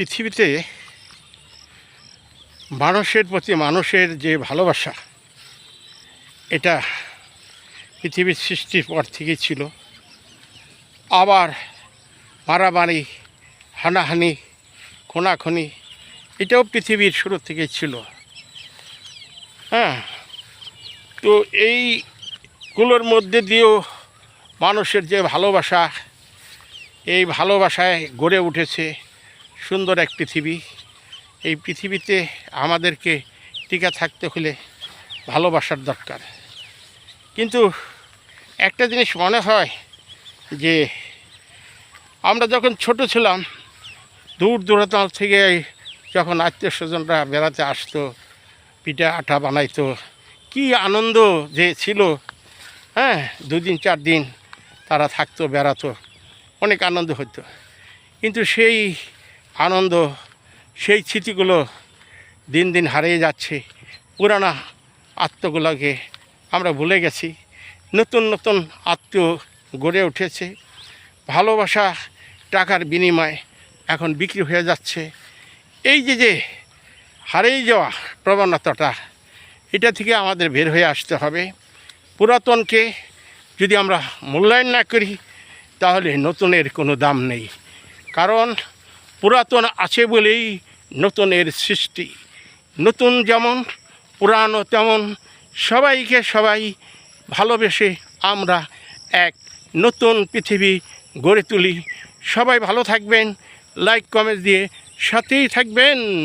পৃথিবীতে মানুষের প্রতি মানুষের যে ভালোবাসা, এটা পৃথিবীর সৃষ্টির পর থেকেই ছিল। আবার মারামারি, হানাহানি, খুনাখুনি, এটাও পৃথিবীর শুরু থেকেই ছিল। হ্যাঁ তো এইগুলোর মধ্যে দিয়েও মানুষের যে ভালোবাসা, এই ভালোবাসায় গড়ে উঠেছে। সুন্দর এক পৃথিবী। এই পৃথিবীতে আমাদেরকে টিকা থাকতে হলে ভালোবাসার দরকার। কিন্তু একটা জিনিস মনে হয় যে, আমরা যখন ছোট ছিলাম, দূর দূরান্ত থেকে যখন আত্মীয় স্বজনরা বেড়াতে আসতো, পিঠা আটা বানাইতো, কি আনন্দ যে ছিল। হ্যাঁ দুদিন, চার দিন তারা থাকতো, বেড়াতো, অনেক আনন্দ হতো। কিন্তু সেই আনন্দ, সেই স্মৃতিগুলো দিন দিন হারিয়ে যাচ্ছে। পুরানা আত্মগুলোকে আমরা ভুলে গেছি। নতুন নতুন আত্মীয় গড়ে উঠেছে। ভালোবাসা টাকার বিনিময়ে এখন বিক্রি হয়ে যাচ্ছে। এই যে যে হারিয়ে যাওয়া প্রবণতাটা, এটা থেকে আমাদের বের হয়ে আসতে হবে। পুরাতনকে যদি আমরা মূল্যায়ন না করি, তাহলে নতুনের কোনো দাম নেই। কারণ পুরাতন আছে বলেই নতুনের সৃষ্টি। নতুন যেমন, পুরানো তেমন, সবাইকে সবাই ভালোবেসে আমরা এক নতুন পৃথিবী গড়ে তুলি। সবাই ভালো থাকবেন, লাইক, কমেন্ট দিয়ে সাথেই থাকবেন।